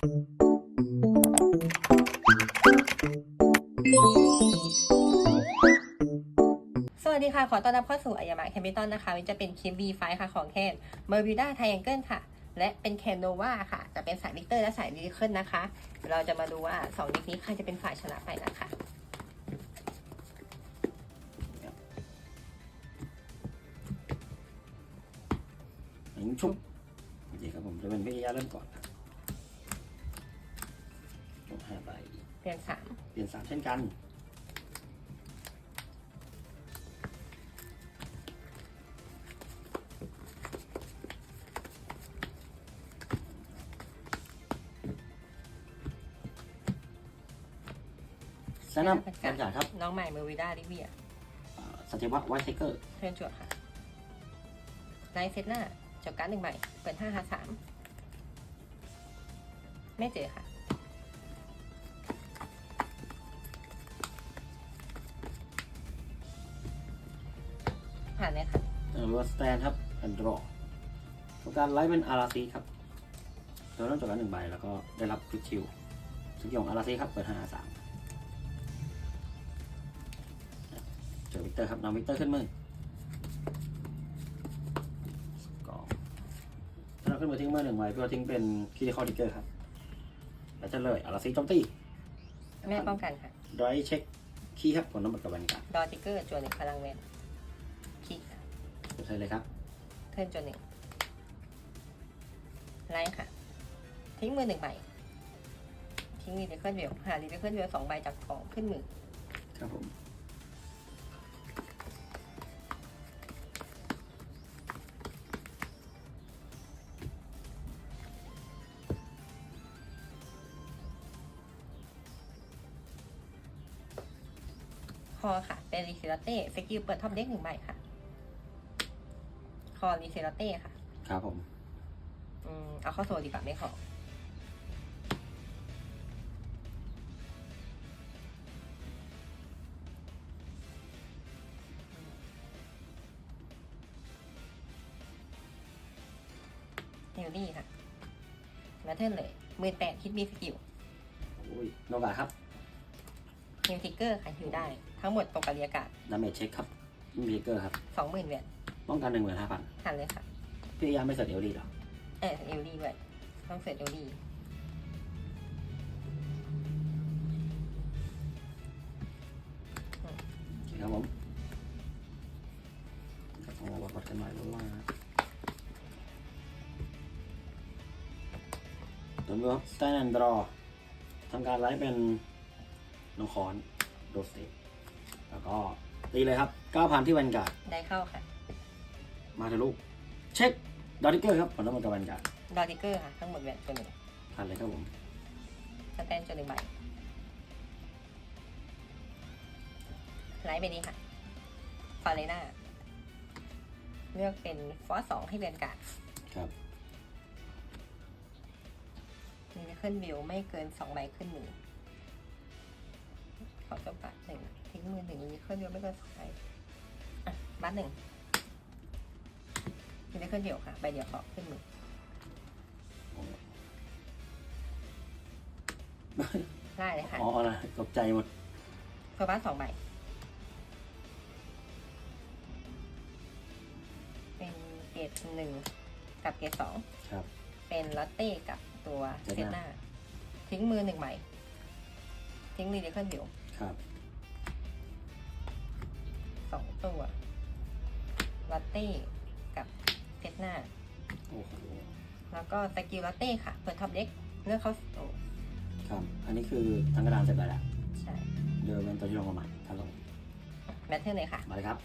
สวัสดีค่ะ ขอต้อนรับเข้าสู่อายามะแคปิตอลนะคะวันจะเป็นคลิป B5 ค่ะของแคนเมอร์บิวดาไทแองเกิลค่ะ และเป็นแคนโนวาค่ะ จะเป็นสายวิกเตอร์และสายวิลิเคิลนะคะ เราจะมาดูว่า2นิกนี้ใครจะเป็นฝ่ายชนะไปนะคะหญิงชุบโอเคครับผมจะเป็นพิทยาเริ่มก่อนครับจบ ห้าใบ เปลี่ยนสามเปลี่ยนสามเช่นกันสนับการจ่ายครับน้องใหม่เมอร์บิวดาลิเวียอ่าสเตวะไวท์ไทเกอร์ เพื่อนจวดค่ะไลท์เซตหน้าจบการ์ดหนึ่งใบเปิดห้าหาสามไม่เจอค่ะ หรือว่าสแตนครับอันดรอตัวการไลท์เป็นอาราซีครับตัวต้องจบแล้วหนึ่งใบแล้วก็ได้รับควิกชิลสกิลของอาราซีครับเปิดห้าสามเจอวิกเตอร์ครับนำวิกเตอร์ขึ้นมือกองถ้าเราขึ้นมือทิ้งมือหนึ่งใบเพื่อทิ้งเป็นคีย์คอดิเกอร์ครับแล้วจะเลยอาราซีโจมตีแม่ป้องกันค่ะดรายเช็คคีย์ครับผลน้ำบัตรกับแวนการ์ดดอติกเกอร์จวนหนึ่งพลังแวนคีค่ะ ใช่เลยครับ เทิร์นจวนหนึ่งไลท์ค่ะ ทิ้งมือหนึ่งใบ ทิ้งรีเดเคิลเวลหารีเดเคิลเวลสองใบจากกองขึ้นมือ ครับผม คอค่ะ เป็นรีเซลเต้สกิลเปิดท็อปเด็กหนึ่งใบค่ะ คอรีเซลเต้ค่ะ ครับผมอืมเอาเข้าโซดีกว่าไม่ขอ เฮลลี่ค่ะมาเทิร์นเลยมือแปดคิดมีสกิลอุ้ยโนบาครับฮิวทิกเกอร์ค่ะฮิวได้ ทั้งหมดตกกับเรียกาศดาเมจเช็คครับมีเกอร์ครับสองหมื่นเหรี ยญป้องกันหนึ่งหมื่นห้าพันหันเลยค่ะ พี่ยาไม่เสร็จเอลดีหรอ เออเอลลี่ด้วยต้องเสร็จเอลลี่ครับผมครับผมว่าปัดกันหน่อยเพราะว่าตัวนี้สแตนแอนด์ดรอทำการไลฟ์เป็นน้องคอนโดสเตปแล้วก็ตีเลยครับ 9,000 ที่แวนการ์ดได้เข้าค่ะ มาเถอะลูก เช็คดอติเกอร์ครับผลน้ำมันกับแวนการ์ดดอติกเกอร์ค่ะทั้งหมดแหวนตัวหนึ่งทันเลยครับผมสแตนตัวหนึ่งใบไลท์ไปนี้ค่ะฟาเรน่าเลือกเป็นฟอสสองให้เรือนการ์ดครับมีขึ้นวิวไม่เกินสองใบขึ้นมือขอจบบัตรหนึ่งทิ้งมือหนึ่งมีขึ้นวิวไม่เกินสองใบอะบัตรหนึ่ง มีขึ้นวิวค่ะใบเดียวขอขึ้นมือได้เลยค่ะอ๋ออะไรตกใจหมดโซบัสสองใบ เป็นเกรดหนึ่งกับเกรดสองครับ เป็นลอตเต้กับตัวเซเซตตหหน้าน้า ทิ้งมือหนึ่งใบ ทิ้งรีเดเคิลวิวครับสองตัวลอตเต้ กับเซตหน้า โอ้โหแล้วก็สกิลลอตเต้ค่ะ เปิดท็อปเด็กเลือกเขาโอ้ครับ อันนี้คือทั้งกระดานเสร็จไปแล้วใช่เดิมเป็นตัวที่ลงมาใหม่ทันลงแมทเทอร์เลยค่ะมาเลยครับ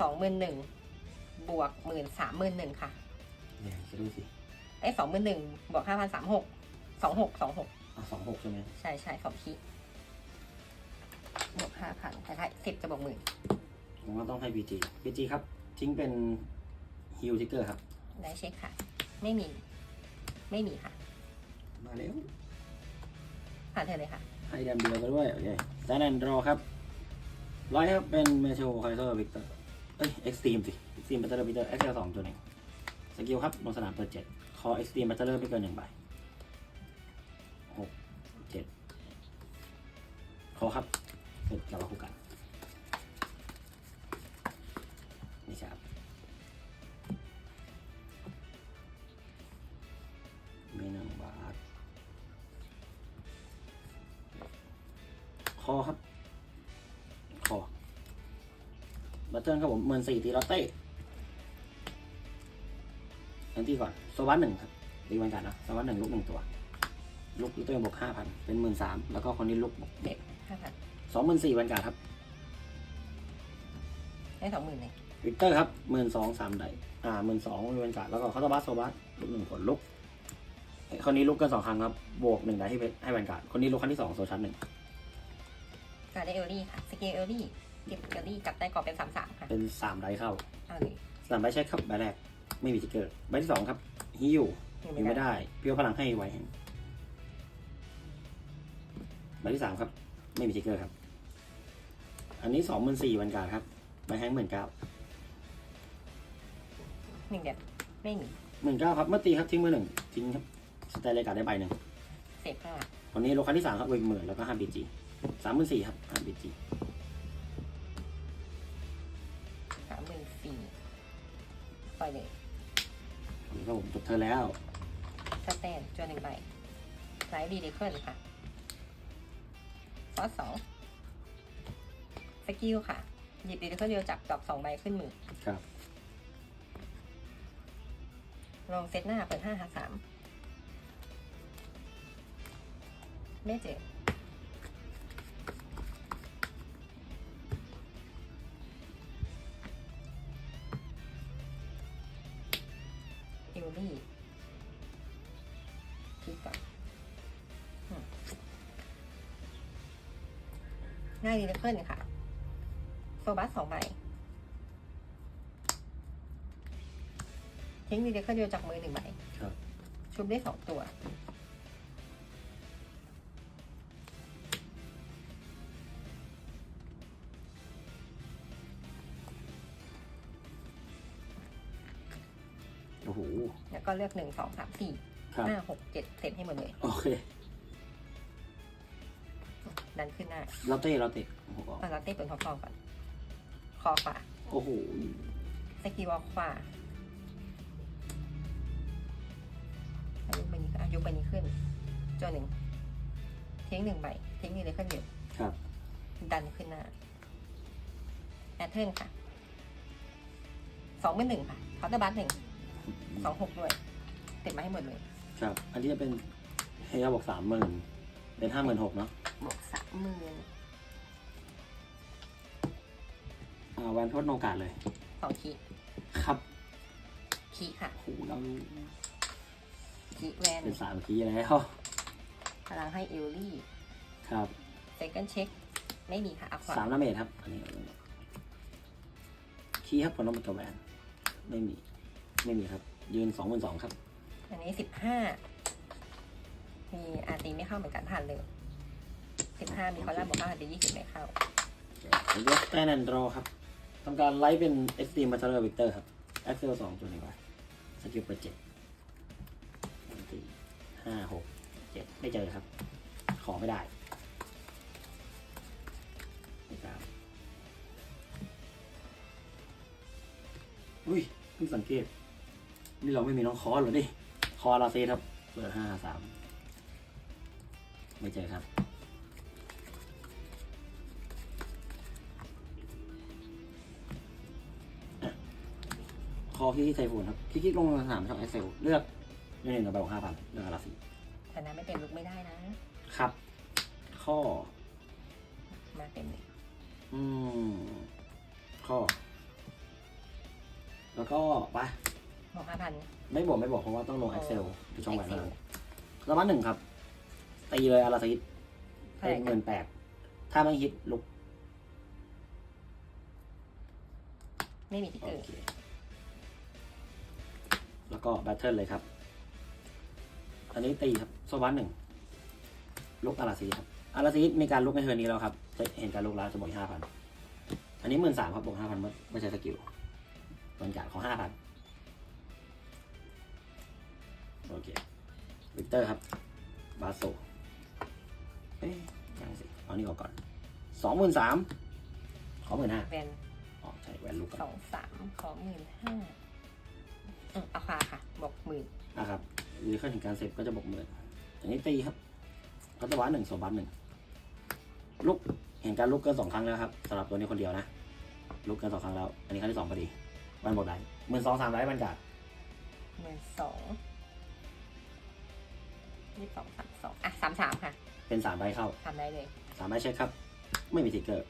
สองหมื่นหนึ่งบวกหมื่นสามหมื่นหนึ่งค่ะเนี่ยจะดูสิไอ้สองหมื่นหนึ่งบวกห้าพันสามหกสองหกสองหกสองหกใช่ไหมใช่ใช่สองคีบวกห้าพันแต่ถ้าสิบจะบวกหมื่นผมว่าต้องให้ BG BG ครับ ทิ้งเป็น ฮิวทิกเกอร์ครับ ได้เช็คค่ะ ไม่มี ไม่มีค่ะ มาแล้วผ่านเธอเลยค่ะ ให้แดมเดียวไปด้วย โอเคแซนแอนดรอครับไลท์ครับ เป็นเมโชไคลเซอร์วิกเตอร์เอ้ยเอ็กซ์ตรีมสิเอ็กซ์ตรีมบัตเตอร์วิกเตอร์เอ็กซ์เอลสองตัวหนึ่งสกิลครับลงสนามเปิดเจ็ดคอเอ็กซ์ตรีมบัตเตอร์ไม่เกินหนึ่งใบหกเจ็ดคอครับเสร็จแล้วก็คู่กัน อครับ คอ บัตเทิลครับผมเมินสี่ตีลอตเต้อันที่ก่อนโซวัตหนึ่งครับดีวันกันนะโซวัตหนึ่งลูกหนึ่งตัว ลูกตัวเองบวกห้าพันเป็นหมื่นสามแล้วก็คนนี้ลูกบวกเด็กห้าพันสองหมื่นสี่วันกันครับได้สองหมื่นเลยวิกเตอร์ครับหมื่นสองสามไดอ่าหมื่นสองมีวันกันแล้วก็คาตาบัสโซบัสลูกหนึ่งผลลุกเอ้ยคนนี้ลุกกันสองครั้งครับบวกหนึ่งไดให้เป็นให้วันกันคนนี้ลุกครั้งที่สองโซชันหนึ่ง การได้เอลลี่ค่ะสเกลเอลลี่เก็บเอลลี่กลับได้กรอบเป็นสามสามค่ะเป็นสามไดเข้าเอาเลยสามใบใช้ครับใบแรกไม่มีสติ๊กเกอร์ใบที่สองครับฮิวยังยิงไม่ไม่ได้ได้เพียวพลังให้ไวแห่งใบที่สามครับ ไม่มีสติ๊กเกอร์ครับ อันนี้สองหมื่นสี่วันการครับใบแห้งหมื่นเก้าหนึ่งเดียวไม่มีหมื่นเก้าครับเมื่อตีครับทิ้งมือหนึ่งทิ้งครับสแตนเลการ์ดได้ใบหนึ่งเศษห้าวันนี้โลคันที่สามครับเวกหมื่นแล้วก็ห้าบีจี สามหมื่นสี่ครับห้าบีจีสามหมื่นสี่ปล่อยเลยวันนี้ก็ผมจบเธอแล้ว สแตนจวนหนึ่งใบไลท์รีดิเคิลค่ะฟอสสองสกิลค่ะ หยิบรีดิเคิลเดียวจับดอกสองใบขึ้นมือครับลองเซตหน้าเปิดห้าหาสามไม่เจอ ลลี่คิดก่อนอืมง่ายดีเลยเพื่อนค่ะ โซบัสสองใบทิ้งดีเดคเดียวจากมือหนึ่งใบครับชุบได้สองตัว เลือกหนึ่งสองสามสี่ครับห้าหกเจ็ดเสร็จให้หมดเลย โอเคดันขึ้นหน้าเราเต้เราเตะโอ้โหเอาลาเต้เป็นทองทองก่อน คอขวาโอ้โหสกีวอลขวาอายุใบนี้อายุใบนี้ขึ้นจนหนึ่งทิ้งหนึ่งใบทิ้งนี่เลยขึ้นเดียวครับ ดันขึ้นหน้าแอดเทิร์นค่ะสองเป็นหนึ่งค่ะเคาน์เตอร์บัสหนึ่ง สองหกด้วยติดมาให้หมดเลยครับ อันนี้จะเป็นเฮียบอกสามหมื่นเป็นห้าหมื่นหกเนาะบวกสามหมื่นอ่าแวนทดโนกาสเลย สองขีครับขีค่ะโอ้โหเราขีแวนเป็นสามคีย์แล้วพลังให้เอลลี่ครับเซคันเช็คไม่มีค่ะอัควาสามดาเมจครับ อันนี้คีย์ครับผลต้องเป็นกับแวนไม่มี ไม่มีครับ ยืนสองหมื่นสองครับ อันนี้สิบห้ามีอาร์ตีไม่เข้าเหมือนกันผ่านเลยสิบห้ามีคอลัมน์บอกว่าอาร์ตียี่สิบไม่เข้ายกแตนแอนดรอครับทำการไลฟ์เป็น Extreme b a t t l e Victor ครับ Axel สองจุดหนึ่งไปสกิลเปิดเจ็ดสี่ห้าหกเจ็ดไม่เจอครับ ขอไม่ได้ไม่กล้าอุ้ยเพิ่งสังเกต นี่เราไม่มีน้องคอร์สเหรอดิคอร์ลาเซครับเปิดห้าสามไม่เจอครับคอคิกไทฟูนครับคิกคิกลงสนามครับ Excel เลือกเลือกหนึ่งกับใบห้าพันเลือกอาราสีแต่นั้นไม่เต็มลุกไม่ได้นะ ครับ ข้อ มาเต็มเลยอืม ข้อ แล้วก็ไป บอกห้าพันไม่บอกไม่บอกเพราะว่าต้องลง Excel ที่ช่องแหวน Excel นั้นแล้วมาหนึ่งครับ ตีเลยอาราซีเท่าไหเป็ร่นกัเงินนแปดถ้าไม่ฮิตลุกไม่มีติ๊กโอเกอร์เคแล้วก็แบทเทิลเลยครับ อันนี้ตีครับโซวันหนึ่งลุกอาราซีครับอาราซีมีการลุกในเทอร์นนี้แล้วครับจะเห็นการลุกแล้วจะบวกห้าพันอันนี้หมื่นสามครับบวกห้าพันไม่ใช่สกิลบรรยากาศของห้าพัน โอเควิกเตอร์ครับ บาโซเอ๊ะยังสิ เอานี่ออกก่อนสองหมื่นสามขอหมื่นห้าแวนอ๋อใช่แหวนลูกสองสามขอหมื่นห้าอืมเอาคาค่ะบอกหมื่นนะครับหรือขั้นถึงการเสร็จก็จะบวกหมื่นอันนี้ตีครับก็จะวัดหนึ่งสองบัตหนึ่งลุกเห็นการลุกเกินสองครั้งแล้วครับสำหรับตัวนี้คนเดียวนะลุกเกินสองครั้งแล้ว อันนี้ครั้งที่สองพอดีวันหมดได้หมื่นสองสามไร้บรรยากาศหมื่นสอง ยี่สิบสองสามสองอะสามสามค่ะเป็นสามใบเข้าทำได้เลยสามใบเช็คครับ ไม่มีทิกเกอร์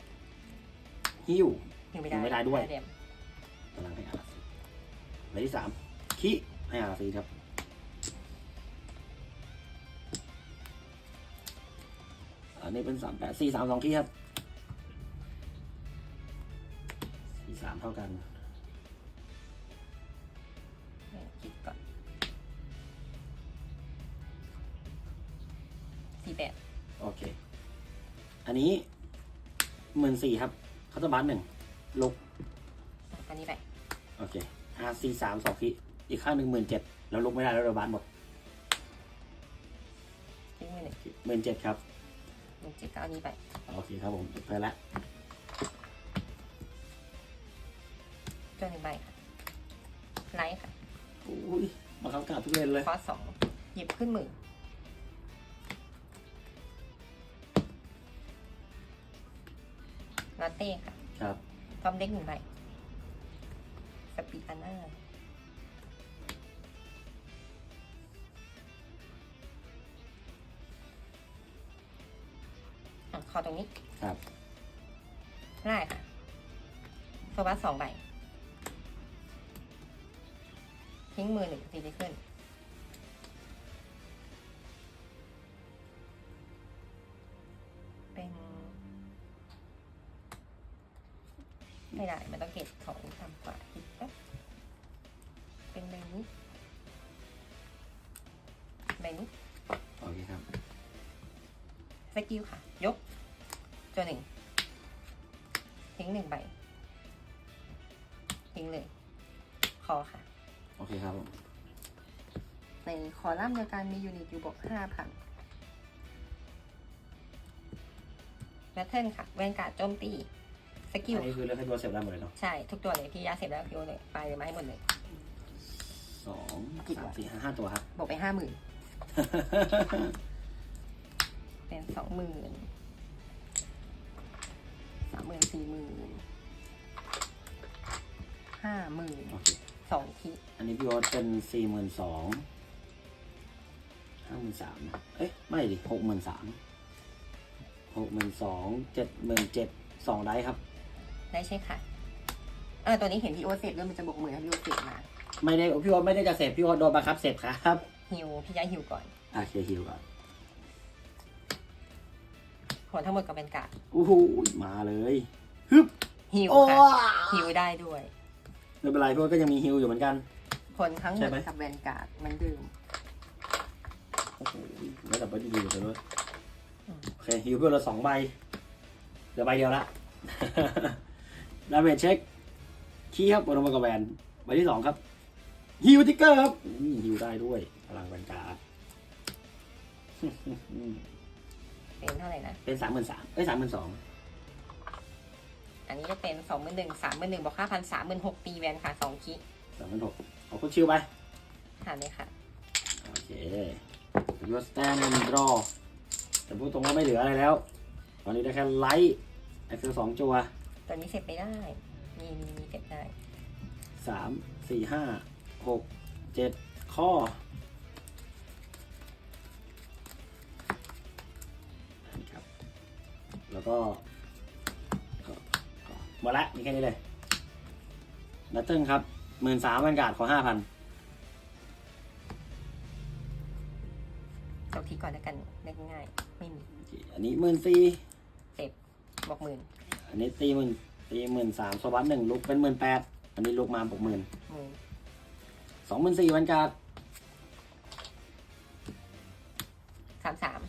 ฮิวยังไม่ได้ยังไม่ได้ด้วยเมกำลังให้อาราซีใบที่สามคีให้อาราซีครับอันนี้เป็นสามแปดสี่สามสองคีครับสี่สามเท่ากัน นนี้หมื่นสี่ครับเขาจะบัตหนึ่งลบอันนี้ไปโอเคอาซีสามสองคีอีกข้างหนึ่งหมื่นเจ็ดแล้วลบไม่ได้แล้วเราบัตหมดทิ้งมือหนึ่งหมื่นเจ็ดครับหนึ่งเจ็ดก็เอานี้ไปโอเคครับผมไปแล้วตัวหนึ่งใบค่ะไลท์ค่ะอุ้ยมาคำกราบทุกเลนเลยคอสสองหยิบขึ้นมือ ลาเต้ค่ะครับพร้อมเด็กหนึ่งใบสปีอาน่าอะขอตรงนี้ครับได้ค่ะโซบัสสองใบทิ้งมือหนึ่งตีได้ขึ้นเป็น ไม่ได้ มันต้องเก็บของต่ำกว่าอีกแป๊บเป็นใบนี้ใบนี้โอเคครับสกิลค่ะ ยกตัวหนึ่งทิ้งหนึ่งใบทิ้งเลย คอค่ะ โอเคครับผมในคอลัมน์เดียวกันมียูนิตอยู่บวกห้าพันแบทเทิลค่ะ แวนการ์ดโจมตี สกิล อันนี้คือเลือกให้ตัวเสร็จได้หมดเลยเนาะใช่ ทุกตัวเลยพี่ยาเสร็จแล้วพี่โอเลยไปเลยมาให้หมดเลย สองสามสี่ห้าห้าตัวครับ บวกไปห้าหมื่นเป็นสองหมื่นสามหมื่นสี่หมื่นห้าหมื่นโอเค สองทีอันนี้พี่โอ๊ตเป็นสี่หมื่นสองห้าหมื่นสามเอ้ย ไม่ดิหกหมื่นสามหกหมื่นสองเจ็ดหมื่นเจ็ดสองได้ครับ ได้ใช่ค่ะเออตัวนี้เห็นพี่โอตเสร็จด้วยมันจะบวกหมื่นให้พี่โอตเสร็จมาไม่ได้พี่โอ๊ตไม่ได้จะเสร็จพี่โอ๊ตโดนบังคับเสร็จครับฮิวพี่ย้ายฮิวก่อนโอเคฮิวก่อนผลทั้งหมดก็เป็นการดอู้หูมาเลยฮิวโอ้ค่ะฮิวได้ด้วย ไม่เป็นไรพี่โอ๊ตก็ยังมีฮิวอยู่เหมือนกันผลทั้งหมใช่ดไหม กับแวนการ์ดเหมันดื่ม โอ้โหแล้วแต่ว่าดีๆเลยด้วยอืม โอเคฮิวเพื่อนเราสองใบเหลือใบเดียวละ ดาเมจเช็คคีย์ครับบนลงมากับแวนใบที่สองครับฮิวทิกเกอร์ครับอืมฮิวได้ด้วยพลังแวนการ์ดเป็นเท่าไหร่นะ เป็นสามหมื่นสามเอ้ยสามหมื่นสองอันนี้จะเป็นสองหมื่นหนึ่งสามหมื่นหนึ่งบอกค่าพันสามหมื่นหกตีแวนค่ะสองคิสามหมื่นหกเอาคุณชิวไปหารเลยค่ะ โอเคยูสแตนดรอแต่พูดตรงว่าไม่เหลืออะไรแล้ว ตอนนี้ได้แค่ไลท์ไอฟิลสองจัว ตัวนี้เสร็จไม่ได้มีมีมีเสร็จได้ สามสี่ห้าหกเจ็ดข้อครับ แล้วก็ก็ก็หมดละมีแค่นี้เลยนัตเติ้ลครับหมื่นสามบรรยากาศขอห้าพันจบทีก่อนแล้วกันเล็กง่ายๆไม่มีอันนี้หมื่นสี่บอกหมื่น อันนี้ตีหมื่นตีหมื่นสามสวัสดหนึ่งลุกเป็นหมื่นแปดอันนี้ลุกมาบวกหมื่นหมื่นสองหมื่นสี่บรรยากาศสามสาม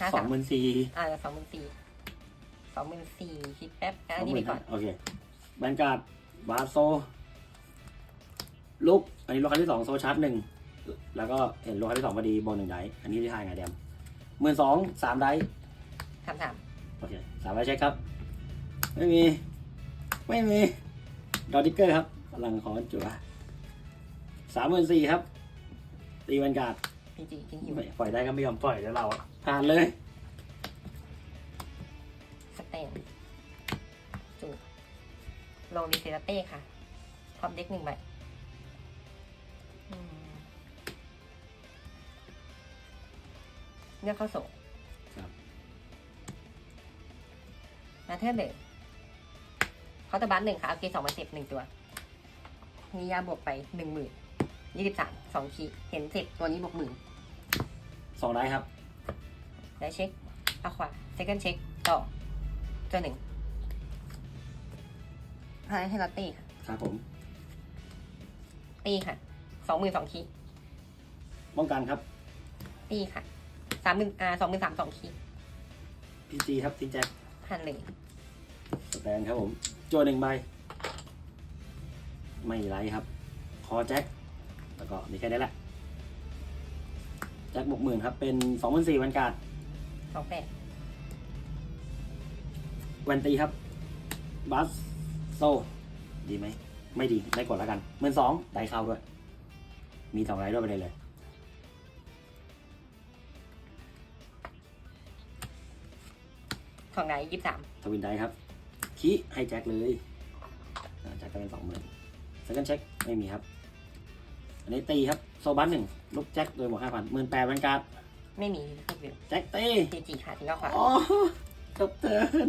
ห้าสอสางมหมื่นสี่อ่าสองหมื่นสี่สองหมื่นสี่คิดแป๊บสอัอนงนี้หไปมื่นก่อนโอเคบรรยากาศบาโซลุกอันนี้ลุกครั้งที่สองโซชาร์จหนึ่งแล้วก็เห็นลุกครั้งที่สองพอดีบนหนึ่งไดส์อันนี้ที่ทายไงเดมหมื่นสองสามไดส์สามสามโอเคสามใบเช็คครับ ไม่มี ไม่มีดอติกเกอร์ครับพลังของจั่วสามหมื่นสี่ครับตีแวนการ์ดพีจีทิ้งหิวไม่ปล่อยได้ก็ไม่ยอมปล่อยแล้วเราอะผ่านเลยสเตนจูดโลลิเซเต้ค่ะท็อปเด็กหนึ่งใบอืมเลือกเข้าโสครับมาเทิร์นเลย เขาน์เตะบัสหนึ่งค่ะเอาเกรดสองมาเสพหนึ่งตัวมียาบวกไปหนึ่งหมื่นยี่สิบสามสองคีย์เห็นเสร็จตัวนี้บวกหมื่นสองได้ครับ ได้เช็คเอาขวาเซคันเช็คต่อตัวหนึ่งให้ให้เราตีค่ะ ครับผม ตีค่ะสองหมื่นสองคีย์ป้องกันครับ ตีค่ะสามหมื่นอ่าสองหมื่นสามสองคีย์พีจีครับทิงแจ็คพันเลยสแตนครับผม โจหนึ่งใบ ไม่ไรครับ คอแจ็ค แล้วก็มีแค่นี้แหละ แจ็คบวกหมื่นครับ เป็นสองพันสี่วันการ์ดสองแปดแวนตีครับ บัสโซ ดีไหม ไม่ดีไม่กดแล้วกันหมื่นสองได้เข้าด้วย มีสองไรด้วยไปเลยเลยสองไหนยี่สิบสามทวินได้ครับ คีให้แจ็คเลยอ่าแจ็คก็เป็นสองหมื่นเซคันเช็คไม่มีครับ อันนี้ตีครับ โซบัสหนึ่งลูกแจ็คโดยหมวกห้าพันหมื่นแปดวันการ์ดไม่มีคือวิวแจ็คตีพีจีค่ะทิ้งเอาขวาอ๋อจบเทิร์น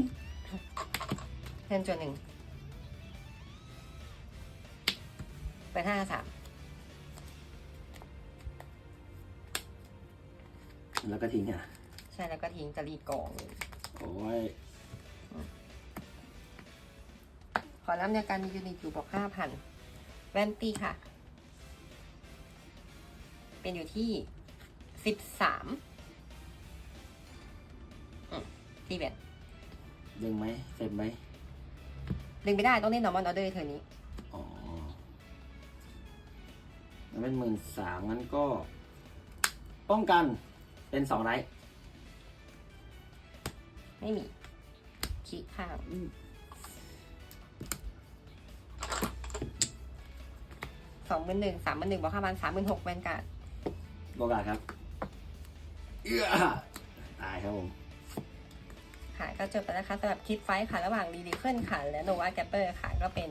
เพิ่มจุดหนึ่งเป็นห้าสามแล้วก็ทิ้งอะ ใช่แล้วก็ทิ้งจะรีดกองเลยโอ้ย ขอรับในการมียูนิตอยู่บอกห้าพันแวนตีค่ะ เป็นอยู่ที่สิบสามตีแวนดึงไหมเสร็จไหมดึงไม่ได้ต้องเล่นนอร์มอนออเดอร์เธอนี้ อ๋อมันเป็นหมื่นสามงั้นก็ ป้องกันเป็นสองไรไม่มีคิข้าว สองหมื่นหนึ่งสามหมื่นหนึ่งบอกห้าพันสามหมื่นหกแวนการ์ดโบกาสครับเอื้อตายครับผมค่ะก็จบไปแล้วนะคะสำหรับคิดไฟท์ค่ะระหว่างรีดิเคิลค่ะและโนวาแกปเปอร์ค่ะก็เป็น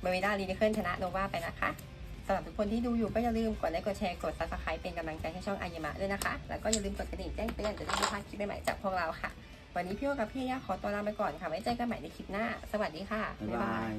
เบริด้ารีดิเคิลชนะโนวาไปนะคะสำหรับทุกคนที่ดูอยู่ก็อย่าลืมกดไลค์กดแชร์กดซับสไครป์เป็นกำลังใจให้ช่องอายามะด้วยนะคะ แล้วก็อย่าลืมกดกระดิ่งแจ้งเตือนจะได้ไม่พลาดคลิปใหม่ๆจากพวกเราค่ะ วันนี้พี่โอกับพี่ยาขอตัวลาไปก่อนค่ะไว้เจอกันใหม่ในคลิปหน้า สวัสดีค่ะบ๊ายบาย